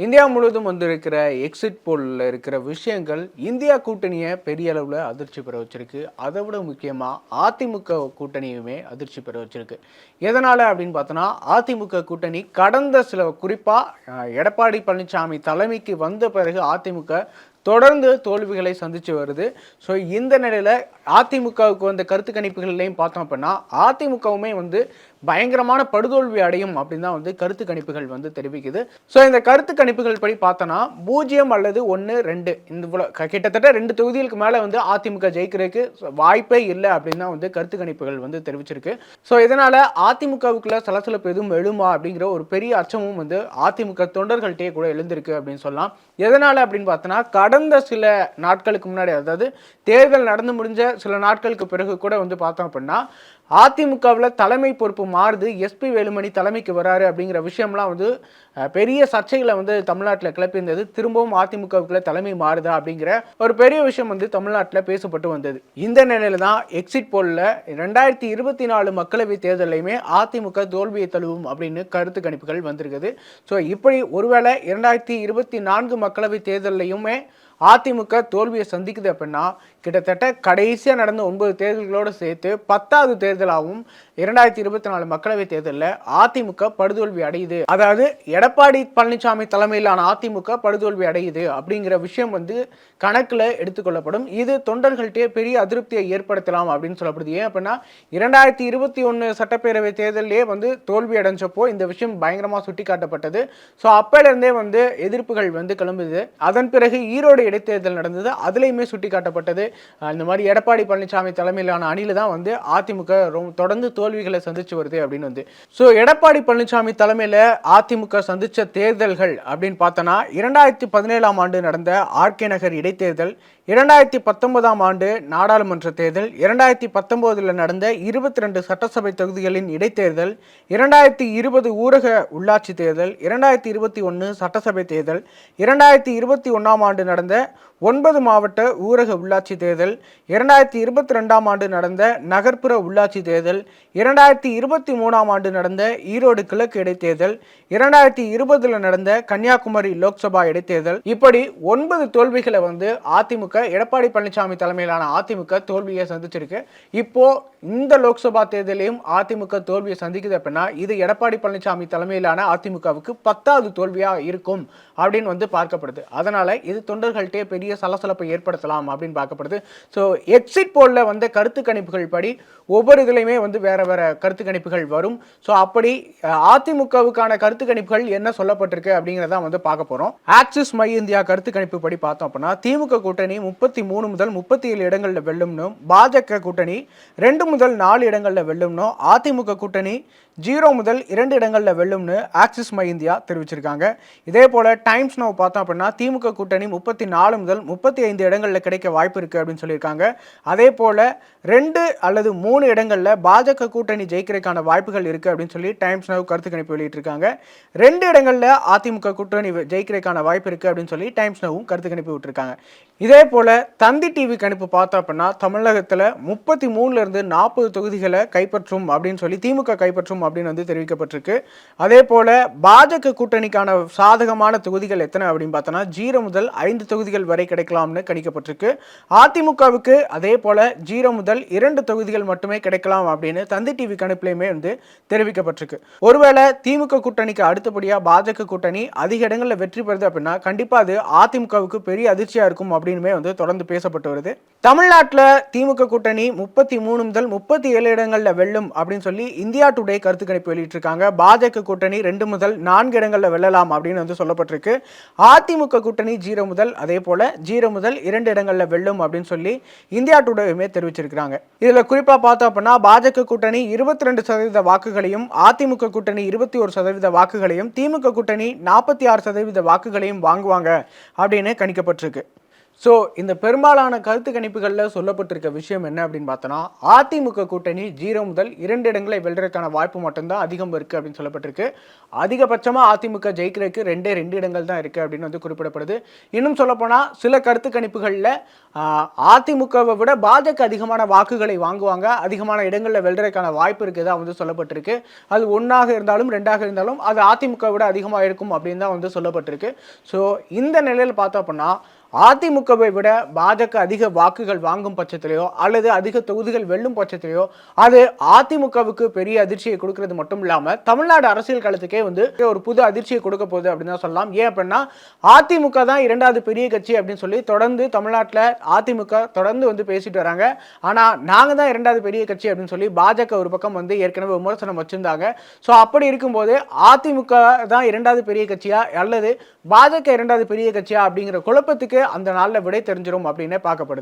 India முழுவதும் வந்திருக்கிற exit போலில் இருக்கிற விஷயங்கள் இந்தியா கூட்டணியை பெரிய அளவில் அதிர்ச்சி பெற வச்சிருக்கு. அதை விட முக்கியமாக அதிமுக கூட்டணியுமே அதிர்ச்சி பெற வச்சிருக்கு. எதனால் அப்படின்னு பார்த்தோன்னா அதிமுக கூட்டணி கடந்த சில குறிப்பாக எடப்பாடி பழனிசாமி தலைமைக்கு வந்த பிறகு அதிமுக தொடர்ந்து தோல்விகளை சந்தித்து வருது. ஸோ இந்த நிலையில் அதிமுகவுக்கு வந்த கருத்து கணிப்புகள்லையும் பார்த்தோம் அப்படின்னா அதிமுகவுமே வந்து பயங்கரமான படுதோல்வி அடையும் அப்படின்னு தான் வந்து கருத்து கணிப்புகள் வந்து தெரிவிக்குது. ஸோ இந்த கருத்து கணிப்புகள் படி பார்த்தோன்னா பூஜ்ஜியம் அல்லது ஒன்று ரெண்டு இந்த இவ்வளோ க- கிட்டத்தட்ட ரெண்டு தொகுதிகளுக்கு மேலே வந்து அதிமுக ஜெயிக்கிறதுக்கு வாய்ப்பே இல்லை அப்படின்னு தான் வந்து கருத்து கணிப்புகள் வந்து தெரிவிச்சிருக்கு. ஸோ இதனால் அதிமுகவுக்குள்ள சலசலப்பு எதுவும் எழுமா அப்படிங்கிற ஒரு பெரிய அச்சமும் வந்து அதிமுக தொண்டர்கள்ட்டே கூட எழுந்திருக்கு அப்படின்னு சொல்லலாம். எதனால் அப்படின்னு பார்த்தோன்னா கடந்த சில நாட்களுக்கு முன்னாடி அதாவது தேர்தல் நடந்து முடிஞ்ச சில நாட்களுக்கு பிறகு கூட வந்து பார்த்தோம் அப்படின்னா அதிமுகவில் தலைமை பொறுப்பு மாறுது. எஸ்பி வேலுமணி தலைமைக்கு வராரு அப்படிங்கிற விஷயம்லாம் வந்து பெரிய சர்ச்சைகளை வந்து தமிழ்நாட்டில் கிளப்பியிருந்தது. திரும்பவும் அதிமுகவுக்குள்ள தலைமை மாறுதா அப்படிங்கிற ஒரு பெரிய விஷயம் வந்து தமிழ்நாட்டில் பேசப்பட்டு வந்தது. இந்த நிலையில தான் எக்ஸிட் போலில் ரெண்டாயிரத்தி இருபத்தி நாலு மக்களவை தேர்தலையுமே அதிமுக தோல்வியை தழுவும் அப்படின்னு கருத்து கணிப்புகள் வந்திருக்குது. ஸோ இப்படி ஒருவேளை இரண்டாயிரத்தி இருபத்தி நான்கு மக்களவை தேர்தலையுமே அதிமுக தோல்வியை சந்திக்குது அப்படின்னா கிட்டத்தட்ட கடைசியாக நடந்த ஒன்பது தேர்தல்களோடு சேர்த்து பத்தாவது தேர்தலாகவும் இரண்டாயிரத்தி இருபத்தி நாலு மக்களவை தேர்தலில் அதிமுக படுதோல்வி அடையுது. அதாவது எடப்பாடி பழனிசாமி தலைமையிலான அதிமுக படுதோல்வி அடையுது அப்படிங்கிற விஷயம் வந்து கணக்கில் எடுத்துக்கொள்ளப்படும். இது தொண்டர்கள்ட்டே பெரிய அதிருப்தியை ஏற்படுத்தலாம் அப்படின்னு சொல்லப்படுது. ஏன் அப்படின்னா இரண்டாயிரத்தி இருபத்தி ஒன்று சட்டப்பேரவை தேர்தலே வந்து தோல்வி அடைஞ்சப்போ இந்த விஷயம் பயங்கரமாக சுட்டி காட்டப்பட்டது ஸோ அப்போலேருந்தே வந்து எதிர்ப்புகள் வந்து கிளம்புது. அதன் பிறகு ஈரோடு இடைத்தேர்தல் நடந்தது. அதுலேயுமே சுட்டி காட்டப்பட்டது இந்த மாதிரி எடப்பாடி பழனிசாமி தலைமையிலான அணியில் தான் வந்து அதிமுக ரொம்ப தொடர்ந்து தோல்விகளை சந்திச்சு வருது அப்படின்னு வந்து. ஸோ எடப்பாடி பழனிசாமி தலைமையில் அதிமுக சந்திச்ச தேர்தல்கள் அப்படின்னு பார்த்தோன்னா இரண்டாயிரத்தி பதினேழாம் ஆண்டு நடந்த ஆர்கே நகர் இடைத்தேர்தல் இரண்டாயிரத்தி பத்தொன்பதாம் ஆண்டு நாடாளுமன்ற தேர்தல் இரண்டாயிரத்தி பத்தொம்போதில் நடந்த இருபத்தி ரெண்டு சட்டசபை தொகுதிகளின் இடைத்தேர்தல் இரண்டாயிரத்தி இருபது ஊரக உள்ளாட்சி தேர்தல் இரண்டாயிரத்தி இருபத்தி ஒன்று சட்டசபை தேர்தல் இரண்டாயிரத்தி இருபத்தி ஒன்றாம் ஆண்டு நடந்த ஒன்பது மாவட்ட ஊரக உள்ளாட்சி தேர்தல் இரண்டாயிரத்தி இருபத்தி ரெண்டாம் ஆண்டு நடந்த நகர்ப்புற உள்ளாட்சி தேர்தல் இரண்டாயிரத்தி இருபத்தி மூணாம் ஆண்டு நடந்த ஈரோடு கிழக்கு இடைத்தேர்தல் இரண்டாயிரத்தி இருபதில் நடந்த கன்னியாகுமரி லோக்சபா இடைத்தேர்தல். இப்படி ஒன்பது தோல்விகளை வந்து அதிமுக எடப்பாடி பழனிசாமி தலைமையிலான அதிமுக தோல்வியை சந்திச்சிருக்கு. இப்போ இந்த லோக்சபா தேர்தலையும் அதிமுக தோல்வியை சந்திக்குது அப்படின்னா இது எடப்பாடி பழனிசாமி தலைமையிலான அதிமுகவுக்கு பத்தாவது தோல்வியா இருக்கும் அப்படின்னு வந்து பார்க்கப்படுது. அதனால இது தொண்டர்கள்ட்டே பெரிய சலசலப்பை ஏற்படுத்தலாம் அப்படின்னு பார்க்கப்படுது. ஸோ எக்ஸிட் போலில் வந்த கருத்து கணிப்புகள் படி ஒவ்வொரு இதுலையுமே வந்து வேற வேற கருத்து கணிப்புகள் வரும். ஸோ அப்படி அதிமுகவுக்கான கருத்து கணிப்புகள் என்ன சொல்லப்பட்டிருக்கு அப்படிங்கிறத வந்து பார்க்க போறோம். ஆக்சிஸ் மை இந்தியா கருத்து கணிப்பு படி பார்த்தோம் அப்படின்னா திமுக கூட்டணி முப்பத்தி மூணு முதல் முப்பத்தி ஏழு இடங்களில் வெல்லும்னும். பாஜக கூட்டணி ரெண்டு முதல் நாலு இடங்களில் வெல்லும்னும். அதிமுக கூட்டணி ஜீரோ முதல் இரண்டு இடங்களில் வெல்லும்னு ஆக்சிஸ் மை இந்தியா தெரிவிச்சிருக்காங்க. இதே போல் டைம்ஸ் நோ பார்த்தோம் அப்படின்னா திமுக கூட்டணி முப்பத்தி நாலு முதல் முப்பத்தி ஐந்து இடங்களில் கிடைக்க வாய்ப்பு இருக்குது அப்படின்னு சொல்லியிருக்காங்க. அதே போல் ரெண்டு அல்லது மூணு இடங்களில் பாஜக கூட்டணி ஜெயிக்கிறதுக்கான வாய்ப்புகள் இருக்குது அப்படின்னு சொல்லி டைம்ஸ் நோ கருத்து கணிப்பு வெளியிட்டிருக்காங்க. ரெண்டு இடங்களில் அதிமுக கூட்டணி ஜெயிக்கிறதுக்கான வாய்ப்பு இருக்குது அப்படின்னு சொல்லி டைம்ஸ் நோவும் கருத்து கணிப்பு விட்டுருக்காங்க. இதே போல் தந்தி டிவி கணிப்பு பார்த்தோம் அப்படின்னா தமிழகத்தில் முப்பத்தி மூணுலேருந்து நாற்பது தொகுதிகளை கைப்பற்றும் அப்படின்னு சொல்லி திமுக கைப்பற்றும் அப்படின்னு வந்து தெரிவிக்கப்பட்டிருக்கு. அதே போல் பாஜக கூட்டணிக்கான சாதகமான தொகுதிகள் எத்தனை அப்படின்னு பார்த்தோன்னா ஜீரோ முதல் ஐந்து தொகுதிகள் வரை கிடைக்கலாம்னு கணிக்கப்பட்டிருக்கு. அதிமுகவுக்கு அதே போல் ஜீரோ முதல் இரண்டு தொகுதிகள் மட்டுமே கிடைக்கலாம் அப்படின்னு தந்தி டிவி கணிப்புலையுமே வந்து தெரிவிக்கப்பட்டிருக்கு. ஒருவேளை திமுக கூட்டணிக்கு அடுத்தபடியாக பாஜக கூட்டணி அதிக இடங்களில் வெற்றி பெறுது அப்படின்னா கண்டிப்பாக அது அதிமுகவுக்கு பெரிய அதிர்ச்சியாக இருக்கும் அப்படின்னுமே வந்து தொடர்ந்து பேசப்பட்டு வருது. தமிழ்நாட்டில் திமுக கூட்டணி முப்பத்தி மூணு முதல் முப்பத்தி ஏழு இடங்களில் வெல்லும் அப்படின்னு சொல்லி இந்தியா டுடே கருத்து கணிப்பு வெளியிட்டிருக்காங்க. பாஜக கூட்டணி ரெண்டு முதல் நான்கு இடங்களில் வெல்லலாம் அப்படின்னு வந்து சொல்லப்பட்டிருக்கு. அதிமுக கூட்டணி ஜீரோ முதல் அதே போல ஜீரோ முதல் இரண்டு இடங்களில் வெல்லும் அப்படின்னு சொல்லி இந்தியா டுடேயுமே தெரிவிச்சிருக்கிறாங்க. இதில் குறிப்பாக பார்த்தோம் அப்படின்னா பாஜக கூட்டணி இருபத்தி ரெண்டு சதவீத வாக்குகளையும் அதிமுக கூட்டணி இருபத்தி ஒரு சதவீத வாக்குகளையும் திமுக கூட்டணி நாற்பத்தி ஆறு சதவீத வாக்குகளையும் வாங்குவாங்க அப்படின்னு கணிக்கப்பட்டிருக்கு. ஸோ இந்த பெரும்பாலான கருத்து கணிப்புகளில் சொல்லப்பட்டிருக்க விஷயம் என்ன அப்படின்னு பார்த்தோன்னா அதிமுக கூட்டணி ஜீரோ முதல் இரண்டு இடங்களை வெல்றதுக்கான வாய்ப்பு மட்டும்தான் அதிகம் இருக்குது அப்படின்னு சொல்லப்பட்டிருக்கு. அதிகபட்சமாக அதிமுக ஜெயிக்கிறதுக்கு ரெண்டே ரெண்டு இடங்கள் தான் இருக்குது அப்படின்னு வந்து குறிப்பிடப்படுது. இன்னும் சொல்லப்போனால் சில கருத்து கணிப்புகளில் அதிமுகவை விட பாஜக அதிகமான வாக்குகளை வாங்குவாங்க. அதிகமான இடங்களில் வெல்றதுக்கான வாய்ப்பு இருக்குதா வந்து சொல்லப்பட்டிருக்கு. அது ஒன்றாக இருந்தாலும் ரெண்டாக இருந்தாலும் அது அதிமுக விட அதிகமாக இருக்கும் அப்படின்னு தான் வந்து சொல்லப்பட்டிருக்கு. ஸோ இந்த நிலையில் பார்த்தோம் அப்படின்னா அதிமுகவை விட பாஜக அதிக வாக்குகள் வாங்கும் பட்சத்திலேயோ அல்லது அதிக தொகுதிகள் வெல்லும் பட்சத்திலேயோ அது அதிமுகவுக்கு பெரிய அதிர்ச்சியை கொடுக்கறது மட்டும் இல்லாமல் தமிழ்நாடு அரசியல் களத்துக்கே வந்து ஒரு புது அதிர்ச்சியை கொடுக்க போகுது அப்படின்னு தான் சொல்லலாம். ஏன் அப்படின்னா அதிமுக தான் இரண்டாவது பெரிய கட்சி அப்படின்னு சொல்லி தொடர்ந்து தமிழ்நாட்டில் அதிமுக தொடர்ந்து வந்து பேசிட்டு வராங்க. ஆனால் நாங்கள் தான் இரண்டாவது பெரிய கட்சி அப்படின்னு சொல்லி பாஜக ஒரு பக்கம் வந்து ஏற்கனவே விமர்சனம் வச்சிருந்தாங்க. ஸோ அப்படி இருக்கும்போது அதிமுக தான் இரண்டாவது பெரிய கட்சியா அல்லது பாஜக இரண்டாவது பெரிய கட்சியா அப்படிங்கிற குழப்பத்துக்கு அந்த நாளில் விடை தெரிஞ்சிடும் அப்படின்னே பார்க்கப்படுது.